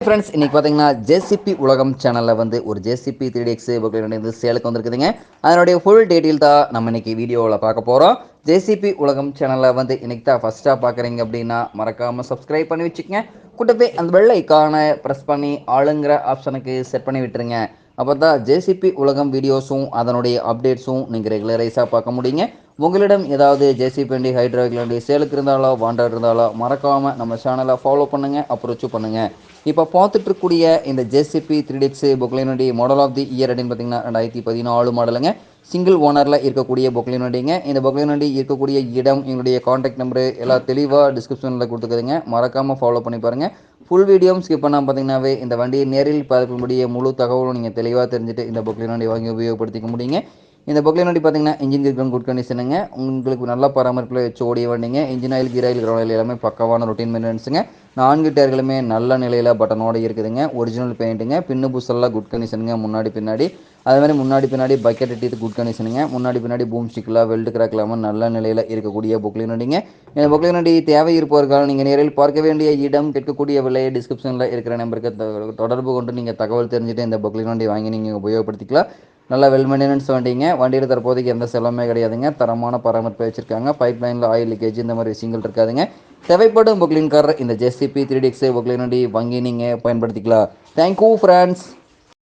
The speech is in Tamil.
ஃப்ரெண்ட்ஸ் இன்னைக்கு பார்த்தீங்கன்னா ஜேசிபி உலகம் சேனலில் வந்து ஒரு ஜேசிபி த்ரீ எக்ஸ் வந்து சேலுக்கு வந்திருக்குதுங்க. அதனுடைய ஃபுல் டீட்டெயில் தான் நம்ம இன்னைக்கு வீடியோவில் பார்க்க போகிறோம் ஜேசிபி உலகம் சேனலில் வந்து இன்னைக்கு தான் ஃபஸ்ட்டாக பார்க்குறீங்க அப்படின்னா மறக்காமல் சப்ஸ்கிரைப் பண்ணி வச்சுக்கோங்க. கூட்டப்பே அந்த வெள்ளை ஐக்கானை ப்ரெஸ் பண்ணி ஆளுங்கிற ஆப்ஷனுக்கு செட் பண்ணி விட்டுருங்க. அப்போ தான் ஜேசிபி உலகம் வீடியோஸும் அதனுடைய அப்டேட்ஸும் நீங்கள் ரெகுலரைஸாக பார்க்க முடியுங்க. உங்களிடம் ஏதாவது ஜேசிபிண்டி வண்டி சேலுக்கு இருந்தாலோ வாண்டர் இருந்தாலோ மறக்காமல் நம்ம சேனலை ஃபாலோ பண்ணுங்கள் அப்ரோச்சும் பண்ணுங்கள் இப்போ பார்த்துட்டு இருக்கக்கூடிய இந்த ஜேசிபி த்ரீ டிக்ஸ் புக்லினுடைய மாடல் ஆஃப் தி இயர் அப்படின்னு பார்த்தீங்கன்னா ரெண்டாயிரத்தி பதினாலு மாடலுங்க சிங்கிள் ஓனரில் இருக்கக்கூடிய பொக்லைன் வண்டிங்க இந்த பொக்லின் வண்டி இருக்கக்கூடிய இடம் எங்களுடைய காண்டாக்ட் நம்பரு எல்லாம் தெளிவாக டிஸ்கிரிப்ஷனில் கொடுத்துக்குதுங்க. மறக்காமல் ஃபாலோ பண்ணி பாருங்கள் ஃபுல் வீடியோவும் ஸ்கிப் பண்ணால் பார்த்தீங்கன்னாவே இந்த வண்டியை நேரில் பார்க்கக்கூடிய முழு தகவலும் நீங்கள் தெளிவாக தெரிஞ்சுட்டு இந்த பொக்லைன் வண்டி வாங்கி உபயோகப்படுத்திக்க முடியுங்க. இந்த பொக்லைன் வண்டி பார்த்தீங்கன்னா இன்ஜின் இருக்கிற குட் கண்டிஷனுங்க உங்களுக்கு நல்ல பராமரிப்பில் வச்சு ஓடிய வண்டிங்க. இன்ஜின் ஆயில் கீர் ஆயில் கிரௌண்ட் எல்லாமே பக்கவான ரொட்டீன் மெயின்டெனன்ஸுங்க நான்கு டயர்களுமே நல்ல நிலையில் பட்டனோட இருக்குதுங்க. ஒரிஜினல் பெயிண்ட்டுங்க பின்னு புசெல்லாம் குட் கண்டிஷனுங்க முன்னாடி பின்னாடி. அதே மாதிரி முன்னாடி பின்னாடி பக்கெட் டீத் குட் கண்டிஷனுங்க முன்னாடி பின்னாடி பூம் ஸ்டிக்கில் வெல்டு கிராக்லாமல் நல்ல நிலையில் இருக்கக்கூடிய பொக்லின் வண்டிங்க இந்த பொக்லின் வண்டி தேவை இருப்பவர்கள் நீங்கள் நேரில் பார்க்க வேண்டிய இடம் கேட்கக்கூடிய விலையை டிஸ்கிரிப்ஷனில் இருக்கிற நம்பருக்கு தொ- தொடர்பு கொண்டு நீங்கள் தகவல் தெரிஞ்சுட்டு இந்த பொக்லின் வண்டி வாங்கி நீங்கள் உபயோகப்படுத்திக்கலாம். நல்லா வெல் மெயின்டெனன்ஸ் வண்டிங்க. வண்டியில் தற்போதைக்கு எந்த செலவுமே கிடையாதுங்க. தரமான பராமரிப்பு வச்சுருக்காங்க. பைப் லைனில் ஆயில் லீக்கேஜ் இந்த மாதிரி விஷயங்கள் இருக்காதுங்க. தேவைப்படும் பொக்லின் கார் இந்த ஜெஸ்சிபி த்ரீ டிக்ஸ் பொக்லின் வங்கி நீங்கள் பயன்படுத்திக்கலாம். Thank you friends